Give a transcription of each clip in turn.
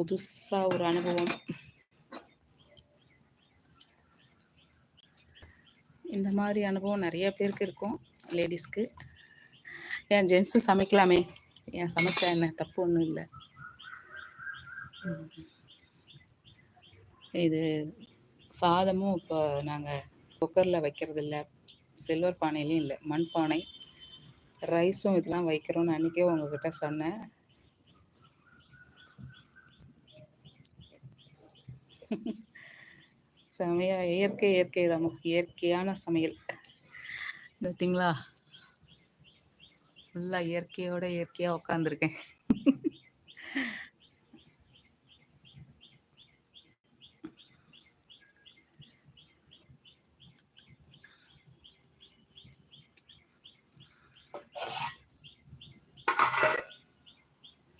புதுசாக ஒரு அனுபவம் இந்த மாதிரி அனுபவம் நிறைய பேருக்கு இருக்கும் லேடிஸ்க்கு ஏன் ஜென்ஸு சமைக்கலாமே. ஏன் சமைச்சா என்ன? தப்பு ஒன்றும் இல்லை. இது சாதமும் இப்போ நாங்கள் குக்கரில் வைக்கிறது இல்லை. சில்வர் பானையிலையும் இல்லை. மண் பானை ரைஸும் இதெல்லாம் வைக்கிறோன்னு அன்றைக்கே உங்ககிட்ட சொன்னேன். செமையா இயற்கை இயற்கை நமக்கு இயற்கையான சமையல். பார்த்தீங்களா ஃபுல்லாக இயற்கையோட இயற்கையாக உட்காந்துருக்கேன்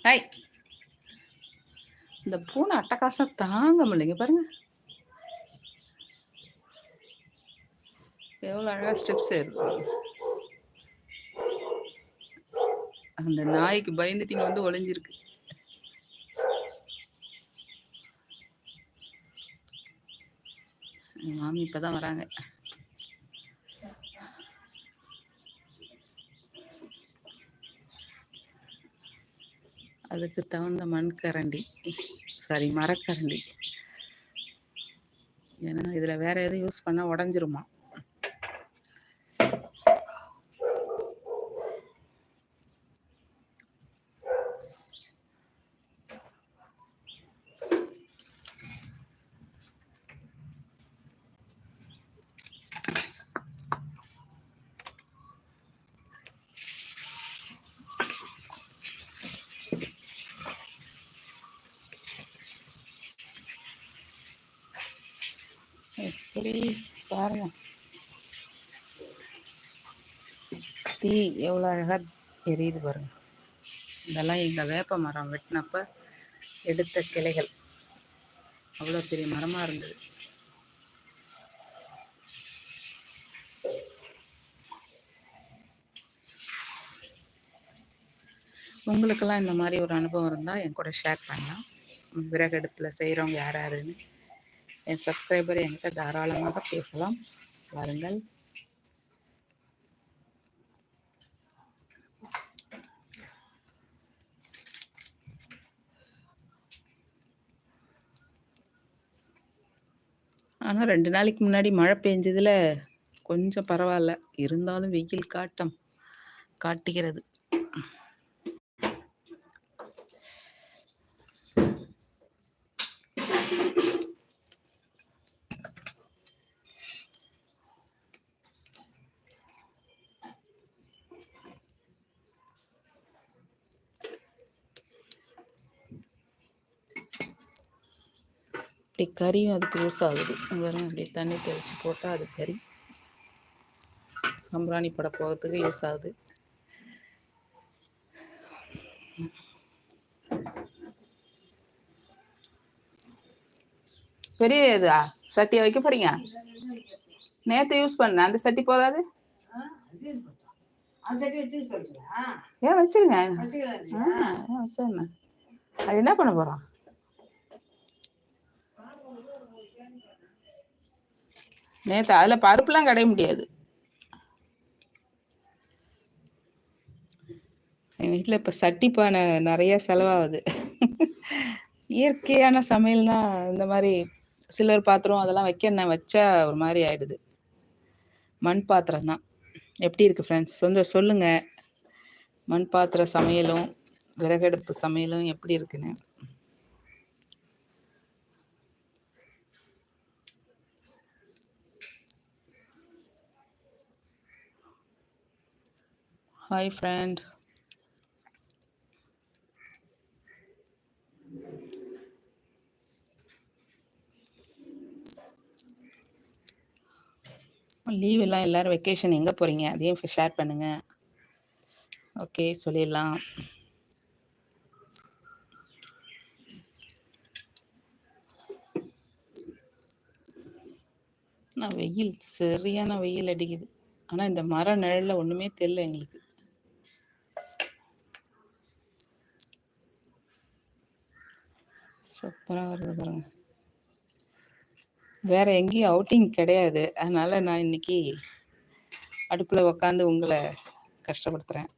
ஹாய் இந்த பூனை அட்டகாசம் தாங்க முடியலைங்க. பாருங்க. எவ்வளோ அழகாக ஸ்டெப்ஸ் ஏறுது அந்த நாய்க்கு பயந்துட்டிங்க வந்து ஒளிஞ்சிருக்கு. மாமி இப்பதான் வராங்க. அதுக்கு தகுந்த மண் கரண்டி சாரி மரக்கரண்டி. ஏன்னா இதில் வேற எதுவும் யூஸ் பண்ணால் உடஞ்சிருமா? எப்படி பாருங்க. தீ எவ்வளோ அழகாக எரியுது பாருங்க. இதெல்லாம் எங்கள் வேப்ப மரம் வெட்டினப்ப எடுத்த கிளைகள். அவ்வளோ பெரிய மரமாக இருந்தது. உங்களுக்கெல்லாம் இந்த மாதிரி ஒரு அனுபவம் இருந்தால் என் கூட ஷேர் பண்ணலாம். விறகடுப்பில் செய்கிறவங்க யார் யாருன்னு என் சப்ஸ்கிரைபர் என்கிட்ட தாராளமாக பேசலாம். வாருங்கள். ஆனால் ரெண்டு நாளைக்கு முன்னாடி மழை பெஞ்சதுல கொஞ்சம் பரவாயில்ல. இருந்தாலும் வெயில் காட்டம் காட்டுகிறது. அப்படி கறியும் அதுக்கு யூஸ் ஆகுது. வெறும் அப்படி தண்ணி தெளித்து போட்டால் அது கறி சாம்பிராணி பட போகிறதுக்கு யூஸ் ஆகுது. பெரிய இதுவா சட்டியை வைக்க போறீங்க? நேத்து யூஸ் பண்ண அந்த சட்டி போதாது? ஏன் வச்சிருங்க? ஆ, ஏன் வச்சிருங்க? அது என்ன பண்ண போறோம்? நேத்து அதுல பருப்புலாம் கடைய முடியாது. எங்கள் வீட்டில் இப்போ சட்டி பானை நிறைய செலவாகுது. இயற்கையான சமையல்னா இந்த மாதிரி சில்வர் பாத்திரம் அதெல்லாம் வைக்க நான் வச்சா ஒரு மாதிரி ஆயிடுது. மண் பாத்திரம் தான். எப்படி இருக்கு ஃப்ரெண்ட்ஸ் சொந்த சொல்லுங்க. மண் பாத்திர சமையலும் விறகடுப்பு சமையலும் எப்படி இருக்குன்னு. ஹாய் ஃப்ரெண்ட் லீவ் எல்லாம் எல்லாரும் வெக்கேஷன் எங்கே போகிறீங்க அதையும் ஷேர் பண்ணுங்க. ஓகே சொல்லிடலாம். ஆனால் வெயில் சரியான வெயில் அடிக்குது. ஆனால் இந்த மர நிழலில் ஒன்றுமே தெரில எங்களுக்கு. சூப்பராக வருது பாருங்க. வேற எங்கேயும் அவுட்டிங் கிடையாது. அதனால நான் இன்னைக்கு அடுப்பில் உக்காந்து உங்களை கஷ்டப்படுத்துகிறேன்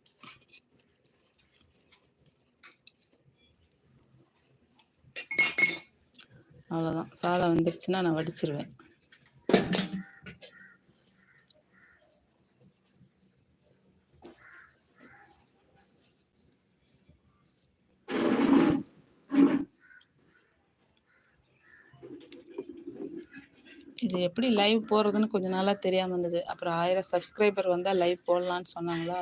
அவ்வளோதான் சாதம் வந்துருச்சுன்னா நான் வடிச்சிருவேன். இது எப்படி லைவ் போடுறதுன்னு கொஞ்ச நாளாக தெரியாமல் இருந்தது. அப்புறம் ஆயிரம் சப்ஸ்கிரைபர் வந்தால் லைவ் போடலான்னு சொன்னாங்களா?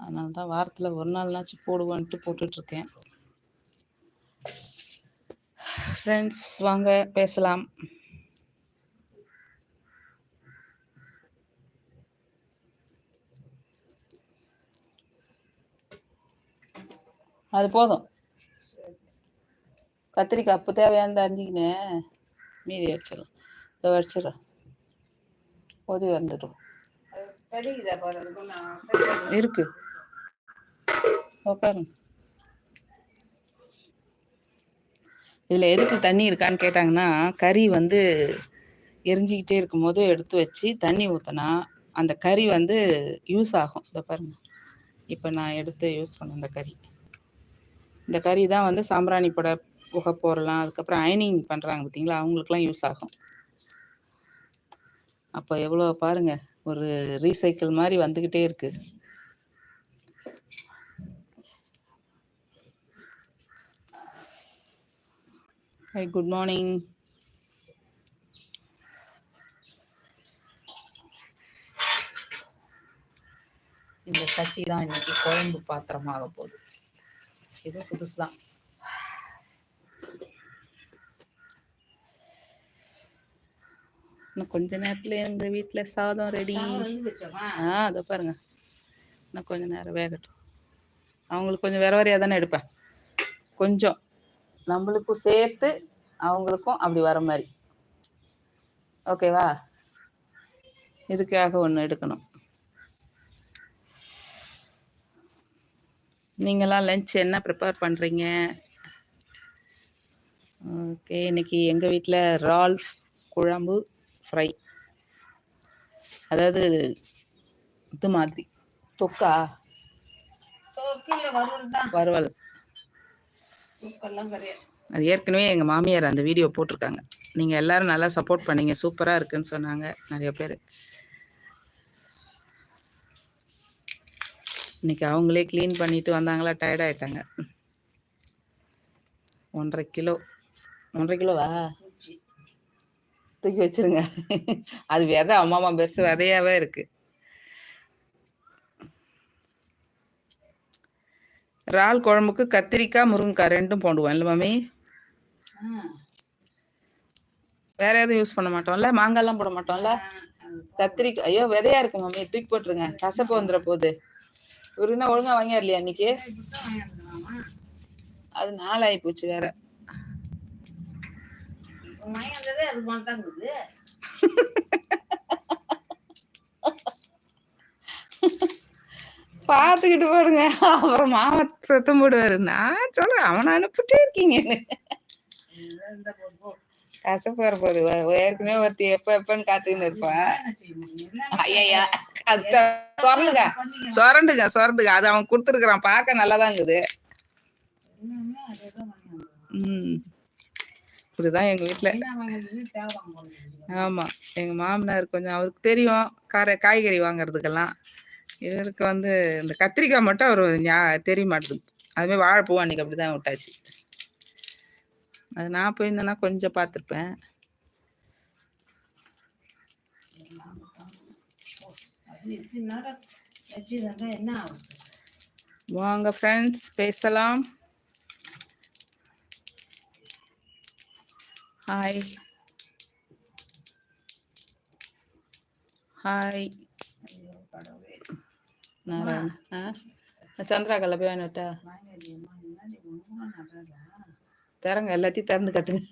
அதனால தான் வாரத்தில் ஒரு நாள்னாச்சும் போடுவோன்ட்டு போட்டுட்ருக்கேன் ஃப்ரெண்ட்ஸ் வாங்க பேசலாம். அது போதும். கத்திரிக்காய் அப்போ தேவையானது அறிஞ்சிக்கினேன் மீதி வச்சிடும் இதை வச்சிடும் உதவி வந்துடும் இருக்கு உட்காருங்க இதில் எதுக்கு தண்ணி இருக்கான்னு கேட்டாங்கன்னா கறி வந்து எரிஞ்சிக்கிட்டே இருக்கும்போது எடுத்து வச்சு தண்ணி ஊற்றினா அந்த கறி வந்து யூஸ் ஆகும் இதை பாருங்கள் இப்போ நான் எடுத்து யூஸ் பண்ண அந்த கறி இந்த கறி தான் வந்து சாம்பிராணி பட புகை போடலாம் அதுக்கப்புறம் அயனிங் பண்ணுறாங்க பார்த்தீங்களா அவங்களுக்குலாம் யூஸ் ஆகும் அப்போ எவ்வளோ பாருங்க ஒரு ரீசைக்கிள் மாதிரி வந்துக்கிட்டே இருக்கு. ஹை குட் மார்னிங் இந்த சட்டி தான் இன்னைக்கு குழம்பு பாத்திரமாக போகுது. இது புதுசு தான் இன்னும் கொஞ்ச நேரத்துல எங்க வீட்ல சாதம் ரெடி ஆ அதை பாருங்க. இன்னும் கொஞ்ச நேரம் வேகட்டும். அவங்களுக்கு கொஞ்சம் வேற வேறையாக தானே எடுப்பேன். கொஞ்சம். நம்மளுக்கும் சேர்த்து அவங்களுக்கும் அப்படி வர மாதிரி. ஓகேவா இதுக்காக ஒன்று எடுக்கணும். நீங்களாம் லஞ்ச் என்ன ப்ரிப்பேர் பண்ணுறீங்க ஓகே இன்னைக்கு எங்கள் வீட்டில் இறால் குழம்பு ஃப்ரை அதாவது இது மாதிரி. தொக்கா? வறுவல். அது ஏற்கனவே எங்கள் மாமியார் அந்த வீடியோ போட்டிருக்காங்க. நீங்கள் எல்லாரும் நல்லா சப்போர்ட் பண்ணீங்க. சூப்பராக இருக்குன்னு சொன்னாங்க நிறைய பேர். இன்னைக்கு அவங்களே க்ளீன் பண்ணிட்டு வந்தாங்களா? டயர்ட் ஆயிட்டாங்க. ஒன்றரை கிலோ. ஒன்றரை கிலோவா? தூக்கி வச்சிருங்க. அது விதை அம்மா அம்மா பெஸ்ட் விதையாவே இருக்கு. இறால் குழம்புக்கு கத்திரிக்காய் முருங்கைக்காய் ரெண்டும் போடுவோம் இல்லை மாமி? வேற எதுவும் யூஸ் பண்ண மாட்டோம்ல? மாங்காய்லாம் போட மாட்டோம்ல? கத்திரிக்காய் ஐயோ விதையா இருக்கு மாமி. தூக்கி போட்டுருங்க. கசப்பு வந்துட போகுது. இவருன்னா ஒழுங்கா வாங்கியா இல்லையா அன்னைக்கு அது நாளாகி போச்சு வேற. பார்த்துக்கிட்டு போடுங்க. அப்புறம் மாமா சத்தம் போடுவாரு. நான் சொல்றேன் அவனை அனுப்பிட்டே இருக்கீங்க. கசப்பு வர போகுது வ- ஏற்கனவே ஒருத்தி எப்ப எப்பன்னு காத்துக்கிட்டு இருப்பா. ஐயா அது சொரண்டுங்க. சொரண்டுங்க சொரண்டுங்க. அது அவன் கொடுத்துருக்குறான். பார்க்க நல்லாதான் இருக்குது ம். இப்படிதான் எங்க வீட்ல. ஆமா. எங்க மாமனார் கொஞ்சம் அவருக்கு தெரியும். கார காய்கறி வாங்குறதுக்கெல்லாம். இவருக்கு வந்து இந்த கத்திரிக்காய் மட்டும் அவர் தெரிய மாட்டுது அதுமாதிரி வாழைப்பூ அன்னைக்கு அப்படிதான் விட்டாச்சு. அது நான் போயிருந்தேன்னா கொஞ்சம் பார்த்துருப்பேன். வாங்க ஃப்ரெண்ட்ஸ் பேசலாம். ஹாய் ஹாய் சந்திரா கல்ல போய் வாங்கிட்டா திறங்க எல்லாத்தையும் திறந்து கட்டுங்க.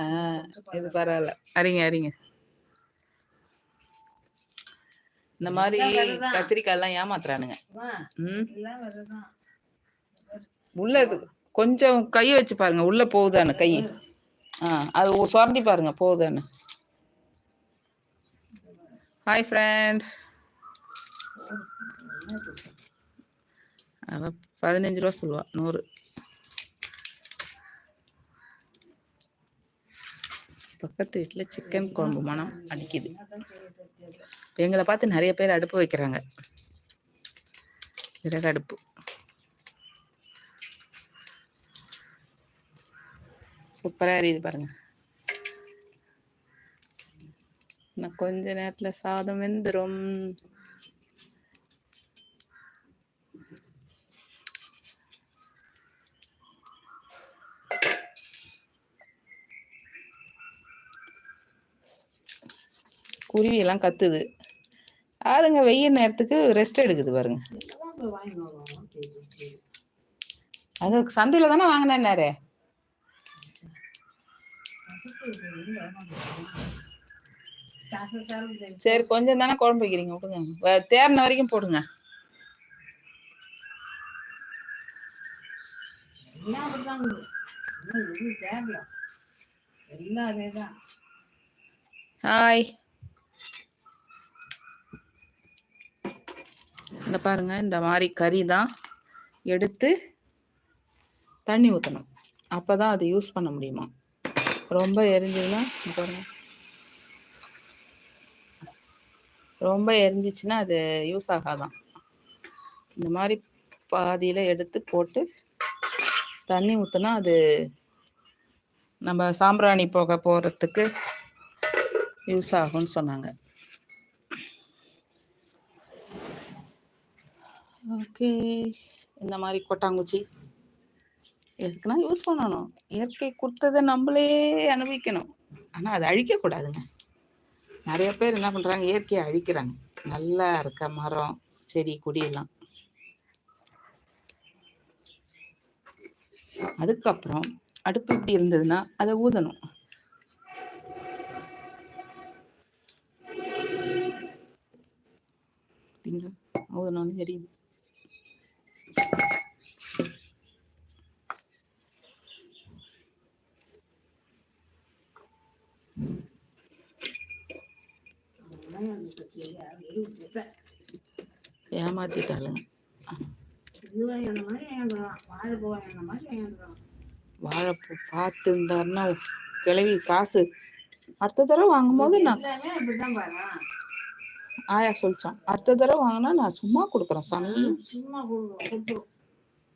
ஆ இது பரவாயில்ல. அறிங்க அறிங்க இந்த மாதிரி கத்திரிக்காய் எல்லாம் ஏமாத்துறானுங்க. உள்ள இது கொஞ்சம் கையை வச்சு பாருங்க. உள்ள போகுதான்னு கை. ஆ அது சுரண்டி பாருங்க. போகுதானு ஹாய் ஃப்ரெண்ட் அவ பதினஞ்சு ரூபா சொல்லுவா. நூறு. பக்கத்து வீட்டில் சிக்கன் குழம்பு மனம் அடிக்குது. எங்களை பார்த்து நிறைய பேர் அடுப்பு வைக்கிறாங்க. விறகு அடுப்பு. சூப்பராக எரியுது பாருங்க. இன்னும் கொஞ்ச நேரத்துல சாதம் வெந்துரும். குருவி எல்லாம் கத்துது. அதுங்க வெயில் நேரத்துக்கு ரெஸ்ட் எடுக்குது பாருங்க. அது சந்தையில தானே வாங்கினேன்னாரு. சரி கொஞ்சம் தானே குழம்பு வைக்கிறீங்க விடுங்க. தேறின வரைக்கும் போடுங்க. ஹாய் இந்த பாருங்க இந்த மாதிரி கறி தான் எடுத்து தண்ணி ஊற்றணும் அப்போ தான் அதை யூஸ் பண்ண முடியுமா? ரொம்ப எரிஞ்சதுன்னா இங்க பாருங்க. ரொம்ப எரிஞ்சிச்சுன்னா அது யூஸ் ஆகாதான். இந்த மாதிரி பாதியில் எடுத்து போட்டு தண்ணி ஊற்றினா அது நம்ம சாம்பிராணி போக போகிறதுக்கு யூஸ் ஆகும்னு சொன்னாங்க. ஓகே. இந்த மாதிரி கொட்டாங்குச்சி. எதுக்குன்னா யூஸ் பண்ணணும். இயற்கை கொடுத்ததை நம்மளே அனுபவிக்கணும். ஆனால் அதை அழிக்கக்கூடாதுங்க நிறைய பேர் என்ன பண்ணுறாங்க இயற்கையை அழிக்கிறாங்க. நல்லா இருக்க மரம் செடி கொடியெல்லாம். அதுக்கப்புறம் அடுப்பு இப்படி இருந்ததுன்னா அதை ஊதணும். ஊதணும் தெரியுது அதெல்லாம் எனக்கு தெரியல. வெறும் விதை. வாங்கிட்டுதான். வாழைப்பூ வாங்கின மாதிரி வாங்கிட்டுதான். வாழைப்பூ பார்த்து இருந்தாருன்னா கிளவி காசு அடுத்த தடவை வாங்கும்போது நான். ஆயா சொல்லிச்சான் அடுத்த தடவை வாங்கினா நான் சும்மா கொடுக்குறேன் சாமி சும்மா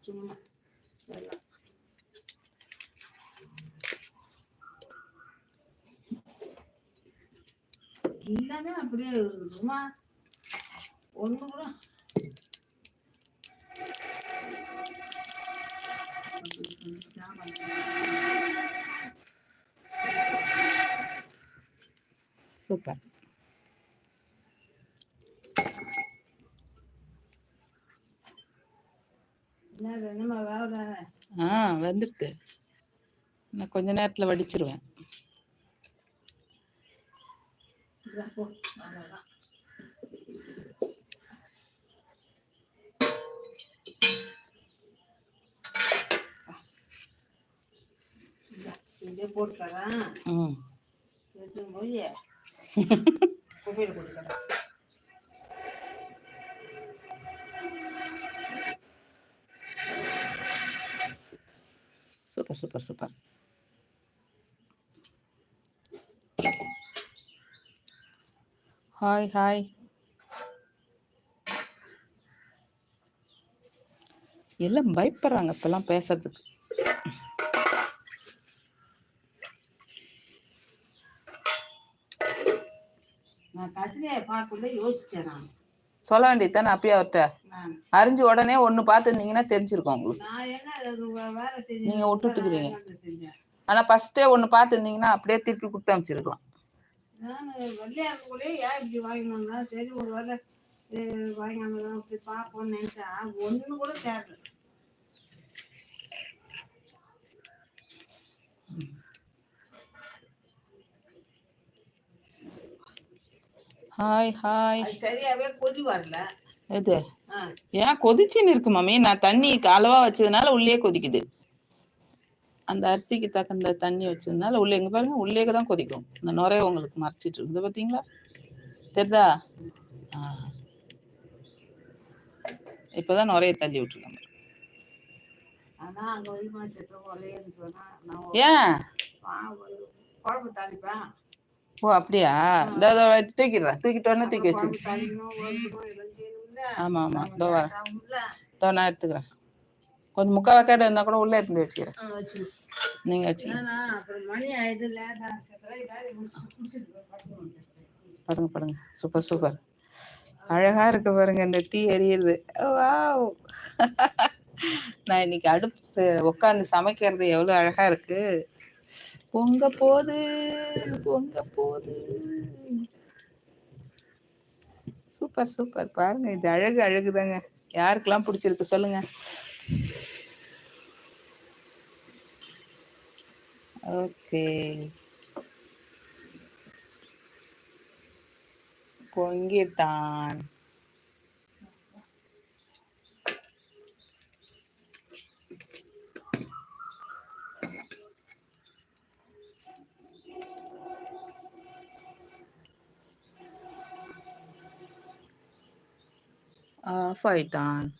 சும்மா எல்லாம். அப்படியே இருக்குது சும்மா ஒண்ணு கூட சூப்பர் ஆ வந்துடுது நான் கொஞ்ச நேரத்தில் வடிச்சிருவேன். போட்டு தரேன் ம். போய் குப்பையில் super super super. Hi hi. எல்லாம் பயப்படுறாங்க இப்பெல்லாம் பேசுறதுக்கு. கத்திரியை பார்க்கல யோசிச்சேன் நான். சொல்ல வேண்டியது தானே அப்பயே அவர்கிட்ட அறிஞ்சு உடனே ஒன்று பார்த்துருந்தீங்கன்னா தெரிஞ்சிருக்கும் உங்களுக்கு. நீங்க விட்டுட்டுக்கிறீங்க. ஆனால் ஃபஸ்ட்டே ஒன்று பார்த்துருந்தீங்கன்னா அப்படியே திருப்பி கொடுத்து அமைச்சிருக்கலாம் சரி ஒரு வேலை அப்படி பார்ப்போம்னு நினைச்சா ஒண்ணு கூட தேரல ஹாய் ஹாய் சரியாவே கொதி வரல. எது? ஏன் கொதிச்சுன்னு இருக்கு மாமி? நான் தண்ணி அளவா வச்சதுனால உள்ளே கொதிக்குது. அந்த அரிசிக்கு தகுந்த தண்ணி வச்சிருந்தால உள்ளே எங்க பாருங்க உள்ளே தான் கொதிக்கும். இந்த நுரைய உங்களுக்கு மறைச்சிட்டு இருக்குது. பார்த்தீங்களா தெரியுதா ஆ. இப்பதான் நுரைய தள்ளி ஒரு ஏன்? குழம்பு தாளிப்பேன். ஓ அப்படியா? இதோ தூக்கிடுறேன் தூக்கிட்டு உடனே தூக்கி வச்சு ஆமா ஆமா. இதோ வரேன் இதோ நான் எடுத்துக்கிறேன். கொஞ்சம் முக்கா வைக்காடு இருந்தா கூட உள்ளே எடுத்துட்டு வச்சுக்கிறேன். நீங்க வச்சு ஏன்னா அப்புறம் மணி ஆயிட்டு லேட்டா செத்தரை வேலையை முடிச்சுட்டு குடிச்சிட்டு போய் படுக்கணும் பாருங்க பாருங்க சூப்பர் சூப்பர். அழகா இருக்கு பாருங்க இந்த தீ எரியுது வாவ். நான் இன்னைக்கு அடுப்பு உட்காந்து சமைக்கிறது எவ்வளவு அழகா இருக்கு. பொங்க போது பொங்க போது. Super super. பாருங்க இது அழகு அழகுதாங்க. யாருக்கெல்லாம் பிடிச்சிருக்கு சொல்லுங்க. ஓகே. பொங்கிட்டான். Eee.